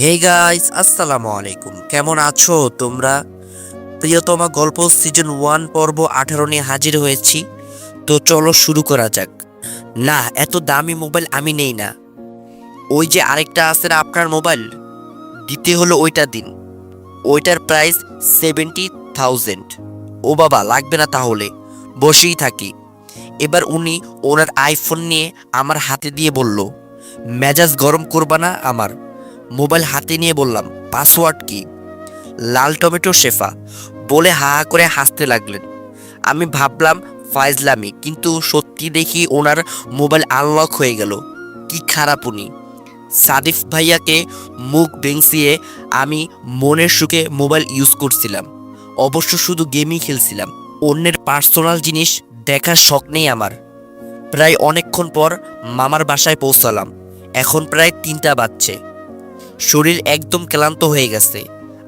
Hey guys আসসালামু আলাইকুম। কেমন আছো তোমরা? প্রিয়তমা গল্প সিজন ওয়ান পর্ব আঠারো নিয়ে হাজির হয়েছি। তো চলো শুরু করা যাক। না, এত দামি মোবাইল আমি নেই না। ওই যে আরেকটা আছে না আপনার মোবাইল? দিতে হলো ওইটা দিন। ওইটার প্রাইস সেভেন্টি থাউজেন্ড ও বাবা, লাগবে না তাহলে। বসেই থাকি। এবার উনি ওনার আইফোন নিয়ে আমার হাতে দিয়ে বলল, মেজাজ গরম করবা না আমার। মোবাইল হাতে নিয়ে বললাম, পাসওয়ার্ড কি? লাল টমেটো শেফা। বলে হা হা করে হাসতে লাগলেন। আমি ভাবলাম, ফাইজলামি। কিন্তু সত্যি দেখি ওনার মোবাইল আনলক হয়ে গেল। কি খারাপ উনি। সাদিফ ভাইয়াকে মুখ বেংসিয়ে আমি মনের সুখে মোবাইল ইউজ করছিলাম। অবশ্য শুধু গেমই খেলছিলাম। অন্যের পার্সোনাল জিনিস দেখার শখ নেই আমার। প্রায় অনেকক্ষণ পর মামার বাসায় পৌঁছালাম। এখন প্রায় তিনটা বাজছে। শরীর একদম ক্লান্ত হয়ে গেছে।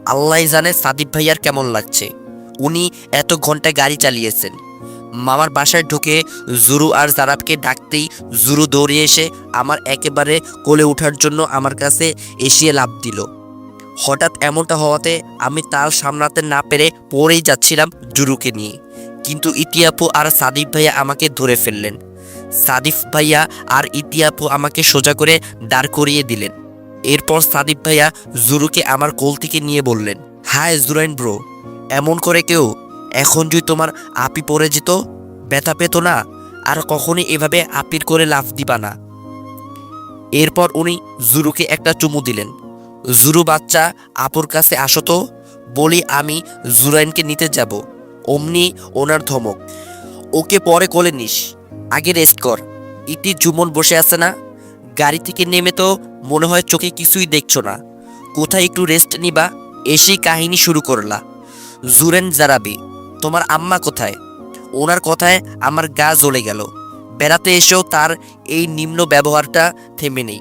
আল্লাহ জানে সাদিব ভাইয়ার কেমন লাগছে। উনি এত ঘণ্টা গাড়ি চালিয়েছেন। মামার বাসায় ঢুকে জুরু আর জারাবকে ডাকতেই জুরু দৌড়ে এসে আমার একেবারে কোলে ওঠার জন্য আমার কাছে এসিয়ে লাভ দিল। হঠাৎ এমনটা হওয়াতে আমি তাল সামলাতে না পেরে পড়েই যাচ্ছিলাম জুরুকে নিয়ে। কিন্তু ইতিয়াপু আর সাদিফ ভাইয়া আমাকে ধরে ফেললেন। সাদিফ ভাইয়া আর ইতিয়াপু আমাকে সোজা করে দাঁড় করিয়ে দিলেন। এরপর সাদিব ভাইয়া জুরুকে আমার কোল থেকে নিয়ে বললেন, হায় জুরাইন ব্রো, এমন করে কেউ? এখন যদি তোমার আপি পড়ে যেত, ব্যথা পেত না, আর কখনই এভাবে আপির করে লাফ দিবা না। এরপর উনি জুরুকে একটা চুমু দিলেন, জুরু বাচ্চা, আপুর কাছে আসো তো, বলি আমি জুরাইনকে নিতে যাব, অমনি ওনার ধমক, ওকে পরে কোলে নিস, আগে রেস্ট কর, ইতি জুমন বসে আছে না? গাড়ি থেকে নেমে তো মনে হয় চোখে কিছুই দেখছ না। কোথায় একটু রেস্ট নিবা, এসেই কাহিনী শুরু করলা। জুরেন জারাবি, তোমার আম্মা কোথায়? ওনার কথায় আমার গা জ্বলে গেল। বেড়াতে এসেও তার এই নিম্ন ব্যবহারটা থেমে নেই।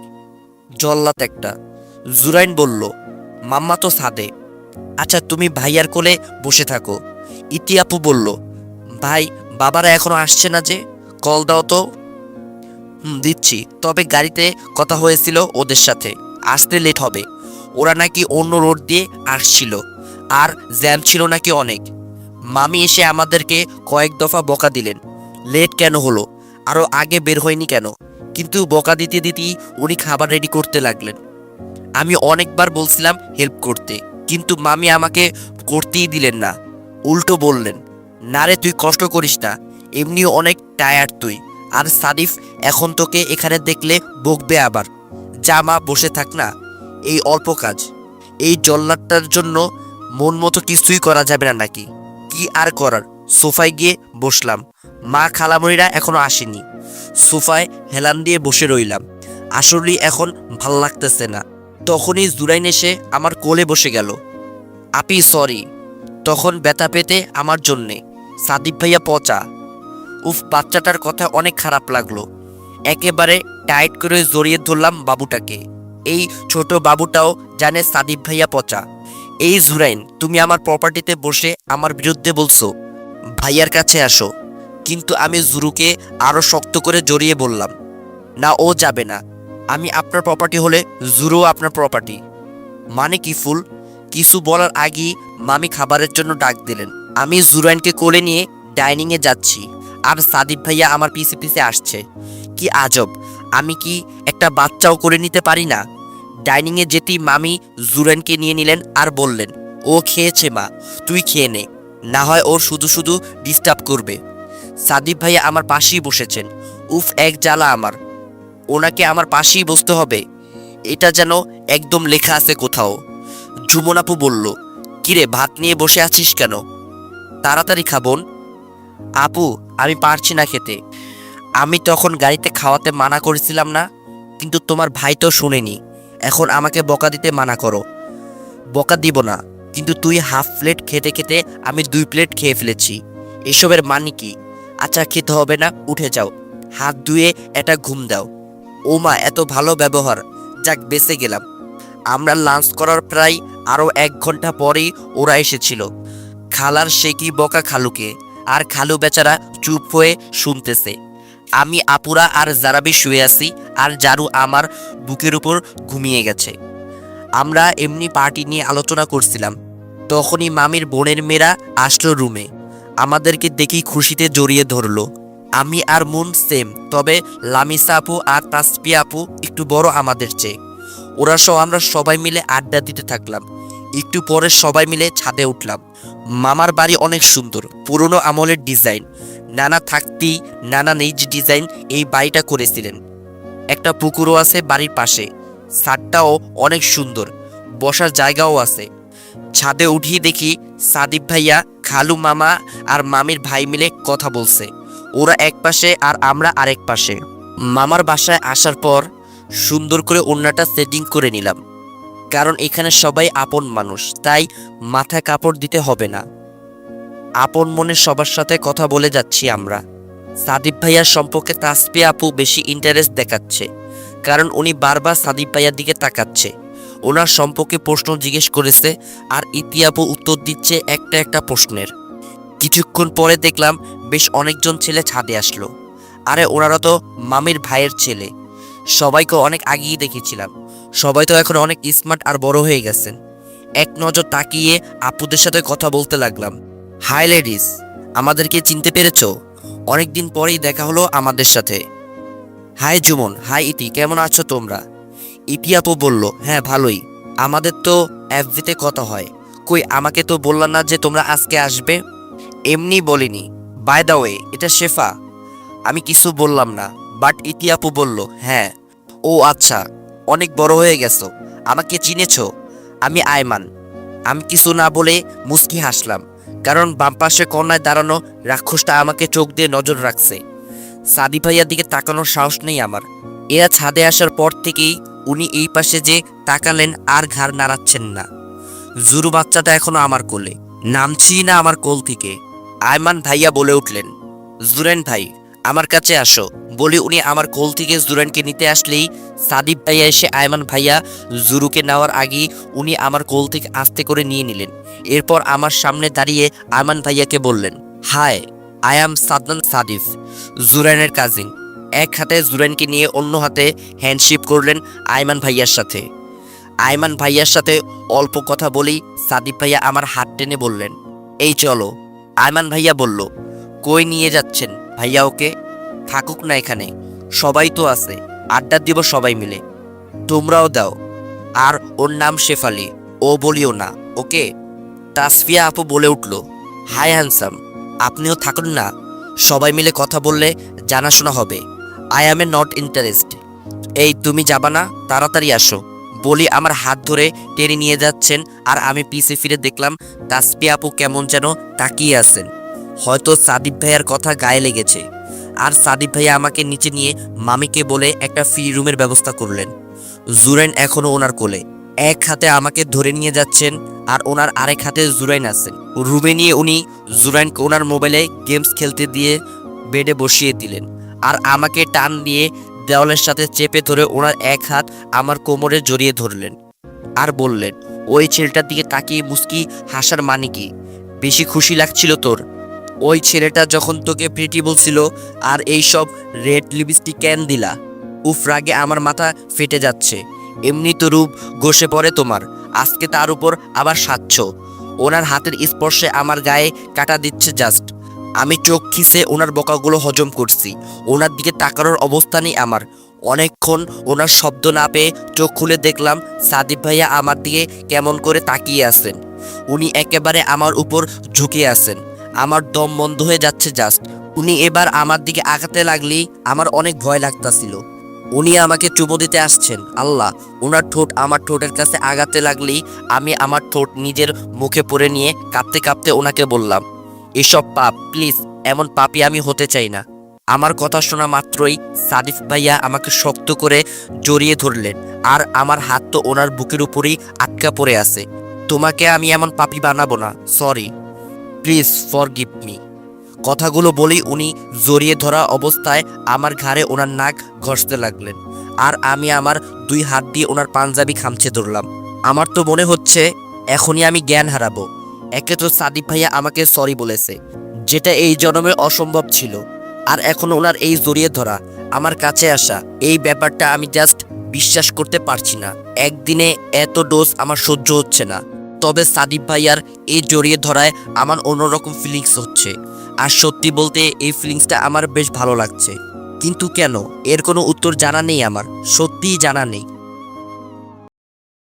জল্লাত একটা। জুরাইন বলল, মাম্মা তো সাদে আচ্ছা তুমি ভাইয়ার কোলে বসে থাকো। ইতিয়াপু বলল, ভাই, বাবারা এখনও আসছে না যে, কল দাও তো। দিচ্ছি। তবে গাড়িতে কথা হয়েছিল ওদের সাথে। আসতে লেট হবে। ওরা নাকি অন্য রোড দিয়ে আসছিল। আর জ্যাম ছিল নাকি অনেক। মামি এসে আমাদেরকে কয়েক দফা বকা দিলেন। লেট কেন হলো? আরও আগে বের হয়নি কেন? কিন্তু বকা দিতে দিতেই উনি খাবার রেডি করতে লাগলেন। আমি অনেকবার বলছিলাম হেল্প করতে। কিন্তু মামি আমাকে করতেই দিলেন না। উল্টো বললেন, না রে, তুই কষ্ট করিস না। এমনি অনেক টায়ার্ড তুই। আর সাদিফ এখন তোকে এখানে দেখলে বকবে আবার। যা মা, বসে থাক না। এই অল্প কাজ। এই জল্লাদটার জন্য মন মতো কিছুই করা যাবে না নাকি? কি আর করার? সোফায় গিয়ে বসলাম। মা খালামণিরা এখনও আসেনি। সোফায় হেলান দিয়ে বসে রইলাম। আসলেই এখন ভালো লাগতেছে না। তখনই জুরাইন এসে আমার কোলে বসে গেল। আপি সরি তখন ব্যথা পেতে আমার জন্যে। সাদিপ ভাইয়া পচা। উফ, বাচ্চাটার কথা অনেক খারাপ লাগল। একেবারে টাইট করে জড়িয়ে ধরলাম বাবুটাকে। এই ছোট বাবুটাও জানে সাদিব ভাইয়া পচা। এই জুরাইন, তুমি আমার প্রপার্টিতে বসে আমার বিরুদ্ধে বলছো। ভাইয়ার কাছে আসো। কিন্তু আমি জুরুকে আরও শক্ত করে জড়িয়ে বললাম, না, ও যাবে না। আমি আপনার প্রপার্টি হলে জুরু আপনার প্রপার্টি মানে কি ফুল? কিছু বলার আগেই মামি খাবারের জন্য ডাক দিলেন। আমি জুরাইনকে কোলে নিয়ে ডাইনিংয়ে যাচ্ছি। আর সাদিব ভাইয়া আমার পিছে পিছে আসছে। কি আজব, আমি কি একটা বাচ্চাও করে নিতে পারি না? ডাইনিংয়ে যেতেই মামি জুরেনকে নিয়ে নিলেন আর বললেন, ও খেয়েছে মা, তুই খেয়ে নে, না হয় ও শুধু শুধু ডিস্টার্ব করবে। সাদিব ভাইয়া আমার পাশেই বসেছেন, উফ, এক জ্বালা আমার, ওনাকে আমার পাশেই বসতে হবে, এটা যেন একদম লেখা আছে কোথাও। জুমন আপু বলল, কিরে, ভাত নিয়ে বসে আছিস কেন? তাড়াতাড়ি খাবন আপু, আমি পারছি না খেতে। আমি তখন গাড়িতে খাওয়াতে মানা করেছিলাম না, কিন্তু তোমার ভাই তো শুনেনি। এখন আমাকে বকা দিতে মানা করো। বকা দিব না, কিন্তু তুই হাফ প্লেট খেতে খেতে আমি দুই প্লেট খেয়ে ফেলেছি। এসবের মানে কি? আচ্ছা খেতে হবে না, উঠে যাও। হাত ধুয়ে এটা ঘুম দাও। ও মা এত ভালো ব্যবহার। যাক, বেঁচে গেলাম। আমরা লাঞ্চ করার প্রায় আরও এক ঘণ্টা পরেই ওরা এসেছিল। খালার সে কি বকা খালুকে? আর খালু বেচারা চুপ হয়ে শুনতেছে। আমি আপুরা আর জারাবি শুয়ে আছি আর জারু আমার বুকের উপর ঘুমিয়ে গেছে। আমরা এমনি পার্টি নিয়ে আলোচনা করছিলাম। তখনই মামির বোনের মেয়েরা আসলো রুমে। আমাদেরকে দেখি খুশিতে জড়িয়ে ধরলো। আমি আর মুন সেম তবে লামিসা আপু আর তাসপি আপু একটু বড় আমাদের চেয়ে। ওরা সহ আমরা সবাই মিলে আড্ডা দিতে থাকলাম। একটু পরে সবাই মিলে ছাদে উঠলাম। মামার বাড়ি অনেক সুন্দর, পুরনো আমলের ডিজাইন। নানা থাকতেই নানা নিজ ডিজাইন এই বাড়িটা করেছিলেন। একটা পুকুরও আছে বাড়ির পাশে। ছাদটাও অনেক সুন্দর, বসার জায়গাও আছে। ছাদে উঠিয়ে দেখি সাদিব ভাইয়া, খালু মামা আর মামির ভাই মিলে কথা বলছে। ওরা এক পাশে আর আমরা আরেক পাশে। মামার বাসায় আসার পর সুন্দর করে ওড়নাটা সেটিং করে নিলাম। কারণ এখানে সবাই আপন মানুষ, তাই মাথা কাপড় দিতে হবে না। আপন মনে সবার সাথে কথা বলে যাচ্ছি আমরা। সাদিব ভাইয়ার সম্পর্কে তাসপি আপু বেশি ইন্টারেস্ট দেখাচ্ছে, কারণ উনি বারবার সাদিব ভাইয়ার দিকে তাকাচ্ছে। ওনার সম্পর্কে প্রশ্ন জিজ্ঞেস করেছে আর ইতি আপু উত্তর দিচ্ছে একটা একটা প্রশ্নের। কিছুক্ষণ পরে দেখলাম বেশ অনেকজন ছেলে ছাদে আসলো। আরে ওনারা তো মামির ভাইয়ের ছেলে। সবাইকে অনেক আগেই দেখেছিলাম। সবাই তো এখন অনেক স্মার্ট আর বড় হয়ে গেছেন। এক নজর তাকিয়ে আপুদের সাথে কথা বলতে লাগলাম। হাই লেডিস, আমাদেরকে চিনতে পেরেছ? অনেকদিন পরেই দেখা হলো আমাদের সাথে। হাই জুমন, হাই ইতি, কেমন আছো তোমরা? ইতি আপু বলল হ্যাঁ ভালোই। আমাদের তো এফবিতে কথা হয়। কই, আমাকে তো বললাম না যে তোমরা আজকে আসবে? এমনি বলিনি। বাই দা ওয়ে এটা শেফা? আমি কিছু বললাম না বাট ইতি আপু বলল হ্যাঁ। ও আচ্ছা। অনেক বড় হয়ে গেছো। আমাকে চিনেছো। আমি আয়মান। আমি কিছু না বলে মুস্কি হাসলাম, কারণ বাম পাশে কর্নায় দাঁড়ানো রাক্ষসটা আমাকে চোখ দিয়ে নজর রাখছে। সাদি ভাইয়ার দিকে তাকানোর সাহস নেই আমার। এরা ছাদে আসার পর থেকেই উনি এই পাশে যে তাকালেন আর ঘাড় নাড়াচ্ছেন না। জুরু বাচ্চাটা এখনও আমার কোলে। নামছি না আমার কোল থেকে। আয়মান ভাইয়া বলে উঠলেন, জুরেন ভাই আমার কাছে আসো। বলে উনি আমার কোল থেকে জুরেনকে নিতে আসলেই সাদিব ভাইয়া এসে আয়মান ভাইয়া জুরুকে নেওয়ার আগেই উনি আমার কোল থেকে আস্তে করে নিয়ে নিলেন। এরপর আমার সামনে দাঁড়িয়ে আয়মান ভাইয়াকে বললেন hi I am Sadnan Sadif, জুরাইনের cousin এক হাতে জুরাইনকে নিয়ে অন্য হাতে হ্যান্ডশিপ করলেন আয়মান ভাইয়ার সাথে। আয়মান ভাইয়ার সাথে অল্প কথা বলেই সাদিব ভাইয়া আমার হাত টেনে বললেন, এই চলো। আয়মান ভাইয়া বলল, কই নিয়ে যাচ্ছেন? ভাইয়া ওকে, থাকুক না এখানে, সবাই তো আছে, আড্ডা দিব সবাই মিলে। তোমরাও দাও, আর ওর নাম শেফালি, ও বলিও না, ওকে? তাসফিয়া আপু বলে উঠল, হাই হ্যান্সাম আপনিও থাকুন না, সবাই মিলে কথা বললে জানাশোনা হবে। I am a not interest. এই তুমি যাবা না, তাড়াতাড়ি আসো, বলি আমার হাত ধরে টেনে নিয়ে যাচ্ছেন, আর আমি পিছে ফিরে দেখলাম তাসফিয়া আপু কেমন যেন তাকিয়ে আছেন। হয়তো সাদিব ভাইয়ার কথা গায়ে লেগেছে। আর সাদিব ভাইয়া আমাকে নিচে নিয়ে মামিকে বলে একটা ফ্রি রুমের ব্যবস্থা করলেন। জুরাইন এখনও ওনার কোলে। এক হাতে আমাকে ধরে নিয়ে যাচ্ছেন আর ওনার আরেক হাতে জুরাইন আছেন। রুমে নিয়ে উনি জুরাইনকে ওনার মোবাইলে গেমস খেলতে দিয়ে বেডে বসিয়ে দিলেন। আর আমাকে টান দিয়ে দেওয়ালের সাথে চেপে ধরে ওনার এক হাত আমার কোমরে জড়িয়ে ধরলেন। আর বললেন, ওই ছেলেটার দিকে তাকিয়ে মুস্কি হাসার মানে কি? বেশি খুশি লাগছিল তোর। ওই ছেলেটা যখন তোকে প্রিটি বলছিল, আর এই সব রেড লিপস্টিক ক্যান দিলা? উফ, রাগে আমার মাথা ফেটে যাচ্ছে। এমনি তো রূপ ঘষে পড়ে তোমার। আজকে তার উপর আবার সাচ্ছ ওনার হাতের স্পর্শে আমার গায়ে কাটা দিচ্ছে জাস্ট আমি চোখ খিসে ওনার বকাগুলো হজম করছি। ওনার দিকে তাকানোর অবস্থা নেই আমার। অনেকক্ষণ ওনার শব্দ না পেয়ে চোখ খুলে দেখলাম সাদিব ভাইয়া আমার দিকে কেমন করে তাকিয়ে আছেন। উনি একেবারে আমার উপর ঝুঁকে আছেন। আমার দম বন্ধ হয়ে যাচ্ছে জাস্ট উনি এবার আমার দিকে আঘাতে লাগলেই আমার অনেক ভয় লাগতাছিল। উনি আমাকে চুমো দিতে আসছেন। আল্লাহ ওনার ঠোঁট আমার ঠোঁটের কাছে আগাতে লাগলেই আমি আমার ঠোঁট নিজের মুখে পরে নিয়ে কাঁপতে কাঁপতে ওনাকে বললাম, এসব পাপ প্লিজ এমন পাপি আমি হতে চাই না। আমার কথা শোনা মাত্রই সাদিফ ভাইয়া আমাকে শক্ত করে জড়িয়ে ধরলেন আর আমার হাত তো ওনার বুকের উপরেই আটকা পড়ে আছে। তোমাকে আমি এমন পাপি বানাবো না sorry please forgive me. কথাগুলো বলেই উনি জড়িয়ে ধরা অবস্থায় আমার ঘাড়ে ওনার নাক ঘষতে লাগলেন আর আমি আমার দুই হাত দিয়ে ওনার পাঞ্জাবি খামছে ধরলাম। আমার তো মনে হচ্ছে এখনই আমি জ্ঞান হারাবো। একে তো সাদিক ভাইয়া আমাকে সরি বলেছে, যেটা এই জন্মে অসম্ভব ছিল। আর এখন ওনার এই জড়িয়ে ধরা, আমার কাছে আসা, এই ব্যাপারটা আমি জাস্ট বিশ্বাস করতে পারছি না। একদিনে এত ডোজ আমার সহ্য হচ্ছে না। তবে সাদিব ভাইয়ার এই জড়িয়ে ধরায় আমার অন্যরকম ফিলিংস হচ্ছে। আর সত্যি বলতে এই ফিলিংসটা আমার বেশ ভালো লাগছে। কিন্তু কেন? এর কোনো উত্তর জানা নেই আমার। সত্যিই জানা নেই।